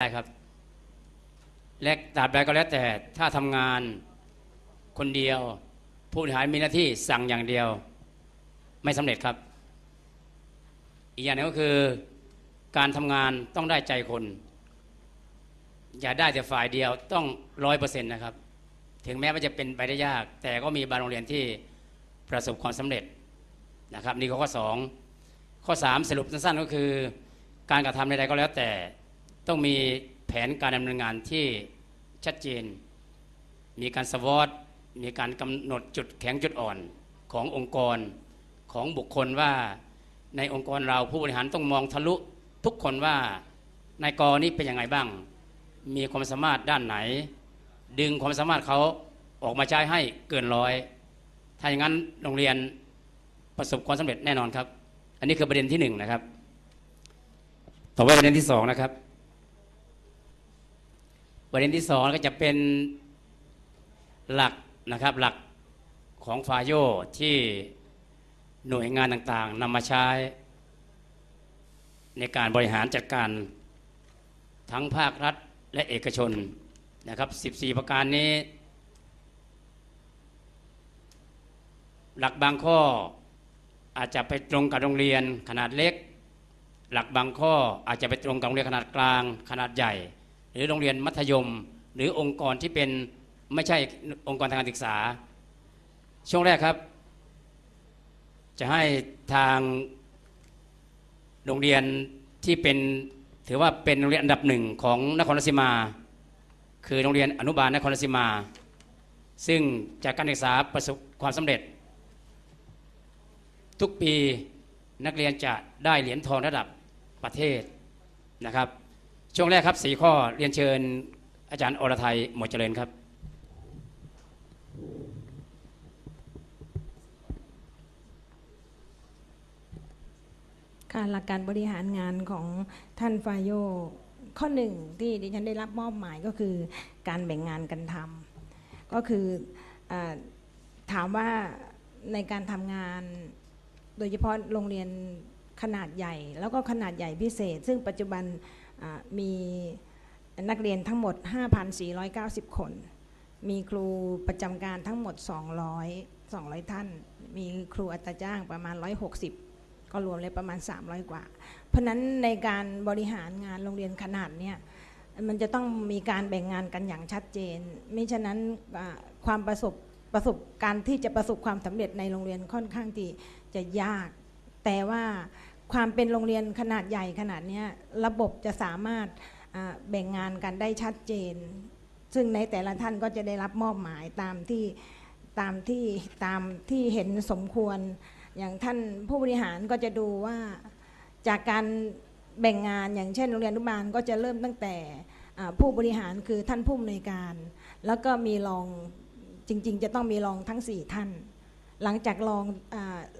ได้ครับและตราบใดก็แล้วแต่ถ้าทำงานคนเดียว ผู้บริหารมีหน้าที่สั่งอย่างเดียว ไม่สำเร็จครับ อีกอย่างหนึงก็คือ การทำงานต้องได้ใจคน อย่าได้แต่ฝ่ายเดียวต้องร้อยเปอร์เซ็นต์นะครับ ถึงแม้ว่าจะเป็นไปได้ยาก แต่ก็มีบางโรงเรียนที่ประสบความสำเร็จนะครับ นี่ข้อสองข้อสามสรุปสั้นๆก็คือ การกระทำใดๆก็แล้วแต่ ต้องมีแผนการดำเนินงานที่ชัดเจน มีการสวอตมีการกำหนดจุดแข็งจุดอ่อนขององค์กรของบุคคลว่าในองค์กรเราผู้บริหารต้องมองทะลุทุกคนว่านายกนี้เป็นยังไงบ้าง มีความสามารถด้านไหน ดึงความสามารถเขาออกมาใช้ให้เกินร้อย ถ้าอย่างนั้นโรงเรียนประสบความสำเร็จแน่นอนครับ อันนี้คือประเด็นที่หนึ่งนะครับ ต่อไปประเด็นที่สองนะครับ ประเด็นที่สองก็จะเป็นหลักนะครับหลักของฟาโยที่หน่วยงานต่างๆนำมาใช้ ในการบริหารจัดการทั้งภาครัฐและเอกชนนะครับ 14 ประการนี้ หลักบางข้ออาจจะไปตรงกับโรงเรียนขนาดเล็ก หลักบางข้ออาจจะไปตรงกับโรงเรียนขนาดกลางขนาดใหญ่ รือโรงเรียนมัธยม หรือองค์กรที่เป็นไม่ใช่องค์กรทางการศึกษา ช่วงแรกครับ จะให้ทางโรงเรียนที่เป็นถือว่าเป็นโรงเรียนอันดับหนึ่งของนครราชสีมา คือโรงเรียนอนุบาลนครราชสีมา ซึ่งจากการศึกษาประสบความสำเร็จ ทุกปีนักเรียนจะได้เหรียญทองระดับประเทศนะครับ ช่วงแรกครับสีข้อเรียนเชิญอาจารย์อรไทยหมวดเจริญครับค่ะหลักการบริหารงานของท่านฟาโยข้อหนึ่งที่ดิฉันได้รับมอบหมายก็คือการแบ่งงานกันทำก็คืออถามว่าในการทำงาน โดยเฉพาะโรงเรียนขนาดใหญ่ แล้วก็ขนาดใหญ่พิเศษ ซึ่งปัจจุบัน มีนักเรียนทั้งหมด 5,490 คน มีครูประจำการทั้งหมด 200 200 ท่าน มีครูอัตราจ้างประมาณ 160 ก็รวมเลยประมาณ 300 กว่า เพราะนั้นในการบริหารงานโรงเรียนขนาดเนี้ยมันจะต้องมีการแบ่งงานกันอย่างชัดเจน ไม่ฉะนั้นความประสบประสบการที่จะประสบความสำเร็จในโรงเรียนค่อนข้างที่จะยาก แต่ว่า ความเป็นโรงเรียนขนาดใหญ่ขนาดนี้ระบบจะสามารถแบ่งงานกันได้ชัดเจน ซึ่งในแต่ละท่านก็จะได้รับมอบหมายตามที่ตามที่ตามที่เห็นสมควร อย่างท่านผู้บริหารก็จะดูว่าจากการแบ่งงานอย่างเช่นโรงเรียนอนุบาลก็จะเริ่มตั้งแต่ผู้บริหารคือท่านผู้อำนวยการ แล้วก็มีรองจริง ๆ จะต้องมีรองทั้ง 4 ท่าน หลังจากรองอ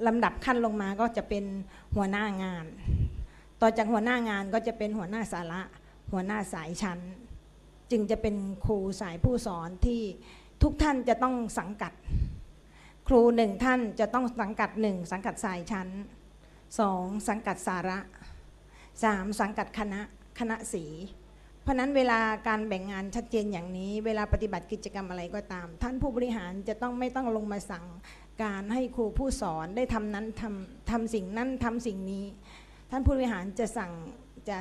ลำดับขั้นลงมาก็จะเป็นหัวหน้างาน ต่อจากหัวหน้างานก็จะเป็นหัวหน้าสาระ หัวหน้าสายชั้น จึงจะเป็นครูสายผู้สอนที่ทุกท่านจะต้องสังกัด ครูหนึ่งท่านจะต้องสังกัดหนึ่งสังกัดสายชั้นสองสังกัดสาระสามสังกัดคณะคณะสี ราะนั้นเวลาการแบ่งงานชัดเจนอย่างนี้ เวลาปฏิบัติกิจกรรมอะไรก็ตาม ท่านผู้บริหารจะต้องไม่ต้องลงมาสั่งการให้ครูผู้สอนได้ทำนั้นทำทำสิ่งนั้นทำสิ่งนี้ ท่านผู้บริหารจะสั่งจะ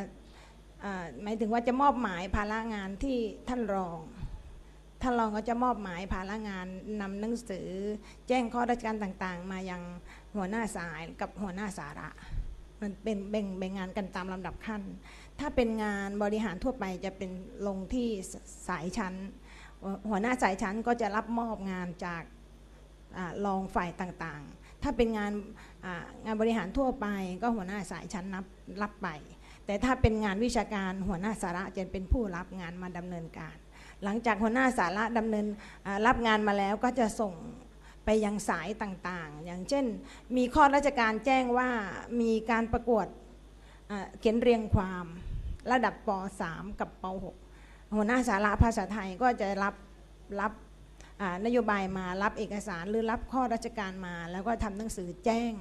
หมายถึงว่าจะมอบหมายภาระงานที่ท่านรอง ท่านรองก็จะมอบหมายภาระงานนำหนังสือ แจ้งข้อราชการต่างๆ มายังหัวหน้าสายกับหัวหน้าสาระ มันเป็นแบ่งแบ่งงานกันตามลำดับขั้น ถ้าเป็นงานบริหารทั่วไปจะเป็นลงที่สายชั้น หัวหน้าสายชั้นก็จะรับมอบงานจากรองฝ่ายต่างๆ ถ้าเป็นงานงานบริหารทั่วไป ก็หัวหน้าสายชั้นรับรับไป แต่ถ้าเป็นงานวิชาการหัวหน้าสาระจะเป็นผู้รับงานมาดำเนินการ หลังจากหัวหน้าสาระดำเนินรับงานมาแล้วก็จะส่งไปยังสายต่างๆ อย่างเช่น มีข้อราชการแจ้งว่ามีการประกวดเขียนเรียงความ ระดับป .3 กับป .6 หัวหน้าสาระภาษาไทยก็จะรับรับนโยบายมารับเอกสารหรือรับข้อราชการมา แล้วก็ทำหนังสือแจ้ง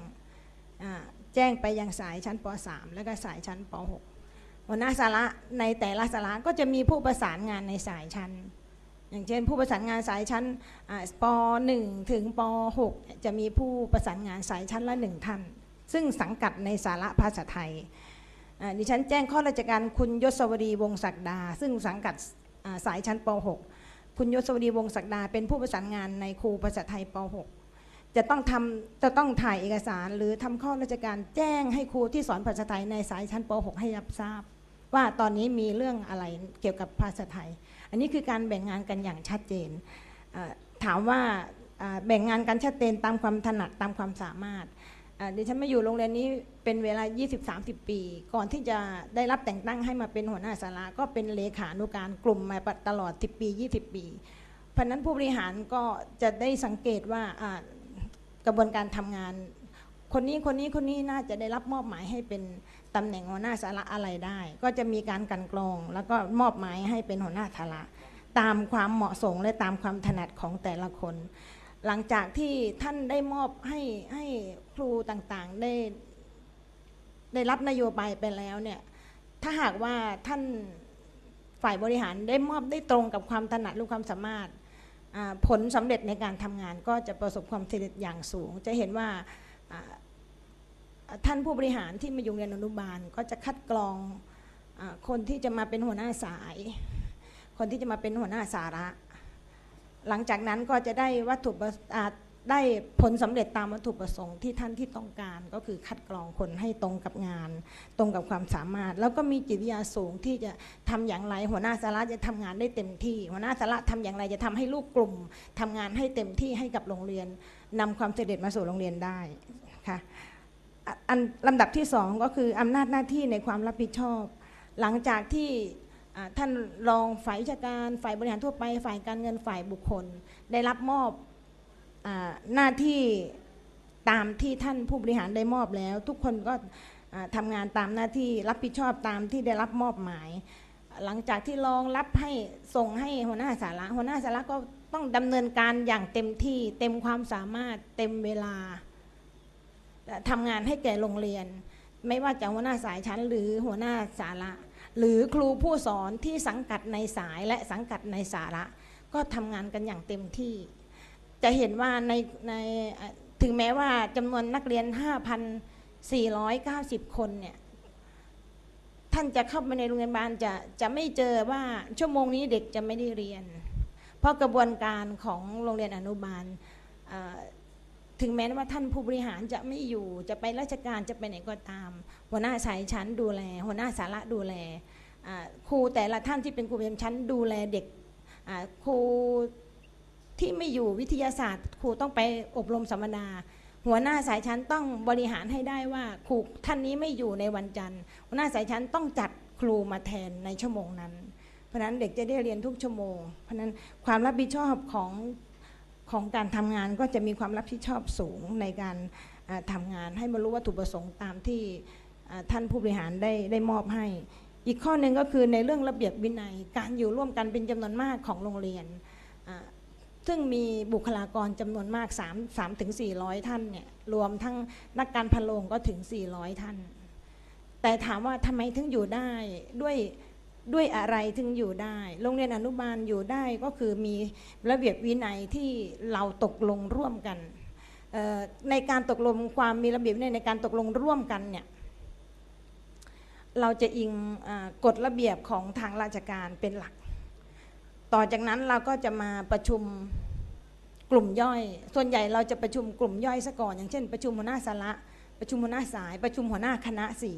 แจ้งไปยังสายชั้นป .3 แล้วก็สายชั้นป .6 หัวหน้าสาระในแต่ละสาระก็จะมีผู้ประสานงานในสายชั้น อย่างเช่น ผู้ประสานงานสายชั้นป .1 ถึงป .6 จะมีผู้ประสานงานสายชั้นละหนึ่งท่าน ซึ่งสังกัดในสาระภาษาไทย ดิฉันแจ้งข้อราชการคุณยศวดีวงศักดา ซึ่งสังกัดสายชั้นป .6 คุณยศวดีวงศักดา เป็นผู้ประสานงานในครูภาษาไทยป .6 จะต้องทำจะต้องถ่ายเอกสารหรือทำข้อราชการแจ้งให้ครูที่สอนภาษาไทยในสายชั้นป .6 ให้รับทราบ ว่าตอนนี้มีเรื่องอะไรเกี่ยวกับภาษาไทย อันนี้คือการแบ่งงานกันอย่างชัดเจนถามว่าแบ่งงานกันชัดเจนตามความถนัดตามความสามารถ ดิฉันมาอยู่โรงเรียนนี้เป็นเวลา 20-30 ปี ก่อนที่จะได้รับแต่งตั้งให้มาเป็นหัวหน้าสาระก็เป็นเลขานุการกลุ่มมาตลอด 10 ปี 20 ปี เพราะนั้นผู้บริหารก็จะได้สังเกตว่ากระบวนการทำงาน คนนี้คนนี้คนนี้น่าจะได้รับมอบหมายให้เป็นตำแหน่งหัวหน้าสาระอะไรได้ ก็จะมีการกันกรอง แล้วก็มอบหมายให้เป็นหัวหน้าสาระตามความเหมาะสมและตามความถนัดของแต่ละคน หลังจากที่ท่านได้มอบให้ให้ครูต่างๆได้ ได้รับนโยบายไปแล้วเนี่ยถ้าหากว่าท่านฝ่ายบริหารได้มอบได้ตรงกับความถนัดรือความสามารถผลสำเร็จในการทำงานก็จะประสบความสำเร็จอย่างสูง จะเห็นว่าท่านผู้บริหารที่มาอยู่เรียนอนุบาลก็จะคัดกรองอคนที่จะมาเป็นหัวหน้าสาย คนที่จะมาเป็นหัวหน้าสาระ หลังจากนั้นก็จะได้วัตถุประได้ผลสำเร็จตามวัตถุประสงค์ที่ท่านที่ต้องการ ก็คือคัดกรองคนให้ตรงกับงาน ตรงกับความสามารถ แล้วก็มีจิตวิทยาสูงที่จะทำอย่างไร หัวหน้าสาระจะทำงานได้เต็มที่ หัวหน้าสาระทำอย่างไรจะทำให้ลูกกลุ่มทำงานให้เต็มที่ให้กับโรงเรียนนำความสำเร็จมาสู่โรงเรียนได้ค่ะอันลำดับที่สองก็คืออำนาจหน้าที่ในความรับผิดชอบ หลังจากที่ ท่านรองฝ่ายวิชาการฝ่ายบริหารทั่วไป ฝ่ายการเงินฝ่ายบุคคล ได้รับมอบอหน้าที่ตามที่ท่านผู้บริหารได้มอบแล้ว ทุกคนก็ทำงานตามหน้าที่รับผิดชอบตามที่ได้รับมอบหมาย หลังจากที่รองรับให้ส่งให้หัวหน้าสาระหัวหน้าสาระก็ต้องดำเนินการอย่างเต็มที่เต็มความสามารถเต็มเวลาทำงานให้แก่โรงเรียน ไม่ว่าจะหัวหน้าสายชั้นหรือหัวหน้าสาระ หรือครูผู้สอนที่สังกัดในสายและสังกัดในสาระ ก็ทำงานกันอย่างเต็มที่ จะเห็นว่าในในถึงแม้ว่าจำนวนนักเรียน 5,490 คนเนี่ยท่านจะเข้าไปในโรงเรียนบาลจะจะไม่เจอว่าชั่วโมงนี้เด็กจะไม่ได้เรียน เพราะกระบวนการของโรงเรียนอนุบาล ถึงแม้ว่าท่านผู้บริหารจะไม่อยู่จะไปราชการจะไปไหนก็ตาม หัวหน้าสายชั้นดูแล หัวหน้าสาระดูแลครูแต่ละท่านที่เป็นครูประจำชั้นดูแลเด็กครูที่ไม่อยู่วิทยาศาสตร์ ครูต้องไปอบรมสัมมนา หัวหน้าสายชั้นต้องบริหารให้ได้ว่าครูท่านนี้ไม่อยู่ในวันจันทร์ หัวหน้าสายชั้นต้องจัดครูมาแทนในชั่วโมงนั้น เพราะนั้นเด็กจะได้เรียนทุกชั่วโมง เพราะนั้นความรับผิดชอบของ ของการทำงานก็จะมีความรับผิดชอบสูงในการอ่าทำงานให้บรรลุวัตถุประสงค์ตามที่ท่านผู้บริหารได้ได้มอบให้ อีกข้อหนึ่งก็คือในเรื่องระเบียบวินัย การอยู่ร่วมกันเป็นจำนวนมากของโรงเรียน ซึ่งมีบุคลากรจำนวนมาก3 3ถึง400 ท่านเนี่ยรวมทั้งนักการพะโลงก็ถึง 400 ท่าน แต่ถามว่าทำไมถึงอยู่ได้ด้วย ด้วยอะไรถึงอยู่ได้ โรงเรียนอนุบาลอยู่ได้ก็คือมีระเบียบวินัยที่เราตกลงร่วมกันในการตกลงความมีระเบียบวินัยในการตกลงร่วมกันเนี่ยเราจะอิงอกฎระเบียบของทางราชการเป็นหลัก ต่อจากนั้นเราก็จะมาประชุมกลุ่มย่อย ส่วนใหญ่เราจะประชุมกลุ่มย่อยซะก่อน อย่างเช่น ประชุมหัวหน้าสาระประชุมหัวหน้าสาย ประชุมหัวหน้าคณะสี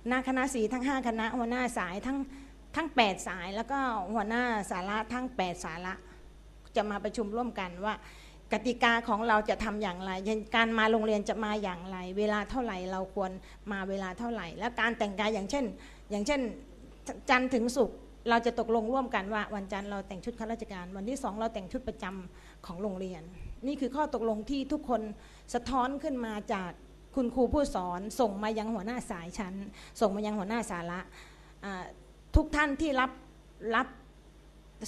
หัวหน้าคณะสีทั้ง 5 คณะหัวหน้าสายทั้ง ทั้ง 8 สายแล้วก็หัวหน้าสาระทั้ง 8 สาระจะมาประชุมร่วมกันว่า กติกาของเราจะทำอย่างไรการมาโรงเรียนจะมาอย่างไร เวลาเท่าไหร่เราควรมาเวลาเท่าไหร่ แล้วการแต่งกายอย่างเช่น อย่างเช่นจันทร์ถึงศุกร์เราจะตกลงร่วมกันว่า วันจันทร์เราแต่งชุดข้าราชการ วันที่สองเราแต่งชุดประจำของโรงเรียน นี่คือข้อตกลงที่ทุกคนสะท้อนขึ้นมาจากคุณครูผู้สอน ส่งมายังหัวหน้าสายชั้น ส่งมายังหัวหน้าสาระ ทุกท่านที่รับรับ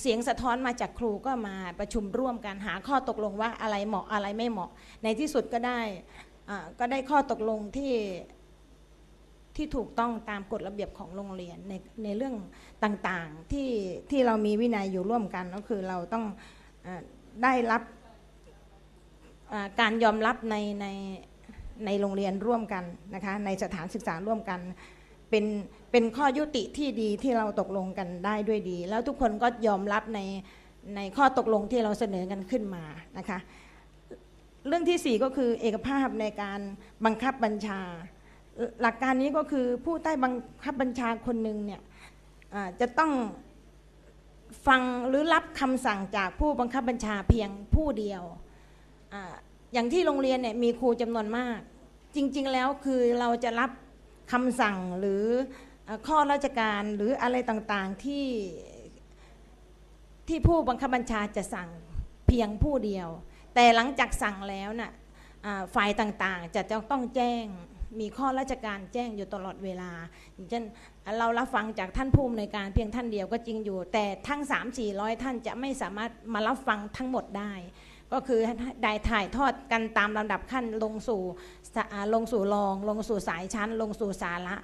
เสียงสะท้อนมาจากครูก็มาประชุมร่วมกันหาข้อตกลงว่าอะไรเหมาะอะไรไม่เหมาะ ในที่สุดก็ได้ก็ได้ข้อตกลงที่ที่ถูกต้องตามกฎระเบียบของโรงเรียนในในเรื่องต่างๆที่ที่เรามีวินัยอยู่ร่วมกันก็คือเราต้องอได้รับการยอมรับในในในโรงเรียนร่วมกันนะคะในสถานศึกษาร่วมกัน เป็นเป็นข้อยุติที่ดีที่เราตกลงกันได้ด้วยดี แล้วทุกคนก็ยอมรับในในข้อตกลงที่เราเสนอกันขึ้นมานะคะ เรื่องที่สี่ก็คือเอกภาพในการบังคับบัญชา หลักการนี้ก็คือผู้ใต้บังคับบัญชาคนหนึ่งเนี่ยจะต้องฟังหรือรับคำสั่งจากผู้บังคับบัญชาเพียงผู้เดียวออย่างที่โรงเรียนเนี่ยมีครูจำนวนมาก จริง ๆ แล้วคือเราจะรับ คำสั่งหรือข้อราชการหรืออะไรต่างๆที่ที่ผู้บังคับบัญชาจะสั่งเพียงผู้เดียว แต่หลังจากสั่งแล้วน่ะอ่าฝ่ายต่างๆจะต้องแจ้งมีข้อราชการแจ้งอยู่ตลอดเวลาอย่างเช่นเรารับฟังจากท่านผู้อำนวยการเพียงท่านเดียวก็จริงอยู่ แต่ทั้ง 3 4 0 0 ท่านจะไม่สามารถมารับฟังทั้งหมดได้ ก็คือได้ถ่ายทอดกันตามลำดับขั้นลงสู่ลงสู่รอง ลงสู่สายชั้น ลงสู่สาระ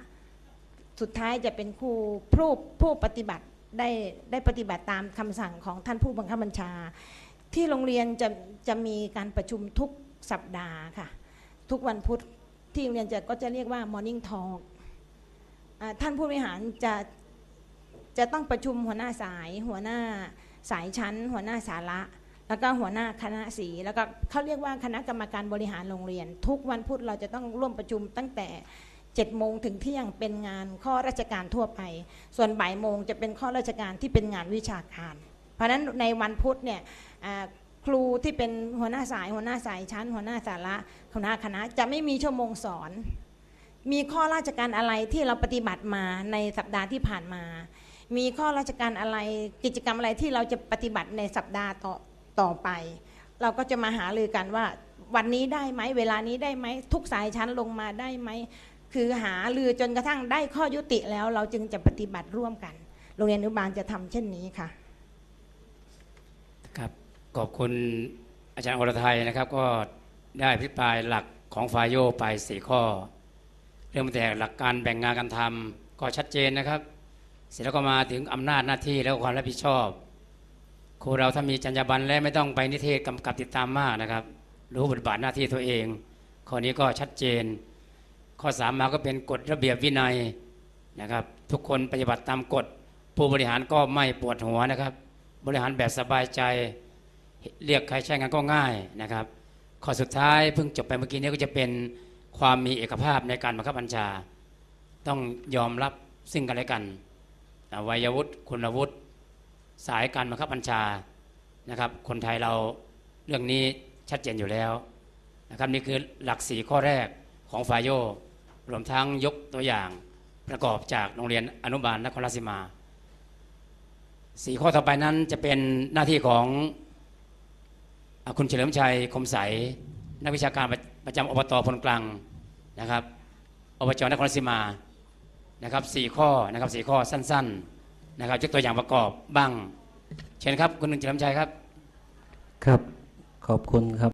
สุดท้ายจะเป็นครูผู้ผู้ปฏิบัติได้ได้ปฏิบัติตามคำสั่งของท่านผู้บังคับบัญชา ที่โรงเรียนจะจะมีการประชุมทุกสัปดาห์ค่ะ ทุกวันพุธที่โรงเรียนจะก็จะเรียกว่า Morning Talk ท่านผู้บริหารจะจะต้องประชุมหัวหน้าสาย หัวหน้าสายชั้น หัวหน้าสาระ แล้วก็หัวหน้าคณะสีแล้วก็เขาเรียกว่าคณะกรรมการบริหารโรงเรียน ทุกวันพุธเราจะต้องร่วมประชุมตั้งแต่7โมงถึงเที่ยงเป็นงานข้อราชการทั่วไป ส่วนบ่ายโมงจะเป็นข้อราชการที่เป็นงานวิชาการ เพราะฉะนั้นในวันพุธเนี่ยครูที่เป็นหัวหน้าสายหัวหน้าสายชั้น หัวหน้าสาระหัวหน้าคณะจะไม่มีชั่วโมงสอน มีข้อราชการอะไรที่เราปฏิบัติมาในสัปดาห์ที่ผ่านมา มีข้อราชการอะไรกิจกรรมอะไรที่เราจะปฏิบัติในสัปดาห์ต่อ ต่อไป เราก็จะมาหารือกันว่า วันนี้ได้ไหมเวลานี้ได้ไหมทุกสายชั้นลงมาได้ไหมคือหารือจนกระทั่งได้ข้อยุติแล้ว เราจึงจะปฏิบัติร่วมกัน โรงเรียนอนุบาลจะทำเช่นนี้ค่ะครับขอบคุณอาจารย์อรไทยนะครับก็ได้อภิปรายหลักของฟายโยไปสี่ข้อ เรื่องแต่หลักการแบ่งงานการทำก็ชัดเจนนะครับ เสร็จแล้วก็มาถึงอำนาจหน้าที่แล้วความรับผิดชอบ ครูเราถ้ามีจรรยาบรรณและไม่ต้องไปนิเทศกำกับติดตามมากนะครับ รู้บทบาทหน้าที่ตัวเอง ข้อนี้ก็ชัดเจน ข้อสามมาก็เป็นกฎระเบียบวินัยนะครับ ทุกคนปฏิบัติตามกฎ ผู้บริหารก็ไม่ปวดหัวนะครับ บริหารแบบสบายใจ เรียกใครใช้งานก็ง่ายนะครับ ข้อสุดท้ายเพิ่งจบไปเมื่อกี้นี้ก็จะเป็นความมีเอกภาพในการบังคับบัญชา ต้องยอมรับซึ่งกันและกันวัยวุฒิคุณวุฒิ สายการบังคับบัญชานะครับ คนไทยเราเรื่องนี้ชัดเจนอยู่แล้วนะครับนี่คือหลักสีข้อแรกของฟายโยรวมทั้งยกตัวอย่างประกอบจากโรงเรียนอนุบาลนครราชสีมาสี่ข้อต่อไปนั้นจะเป็นหน้าที่ของคุณเฉลิมชัยคมใส นักวิชาการประประจำอบตพลกลางนะครับอบจนครราชสีมานะครับสี่ข้อนะครับสี่ข้อสั้น ๆ นะครับยกตัวอย่างประกอบบ้าง เช่นครับ คุณเฉลิมชัยครับ ครับ ขอบคุณครับ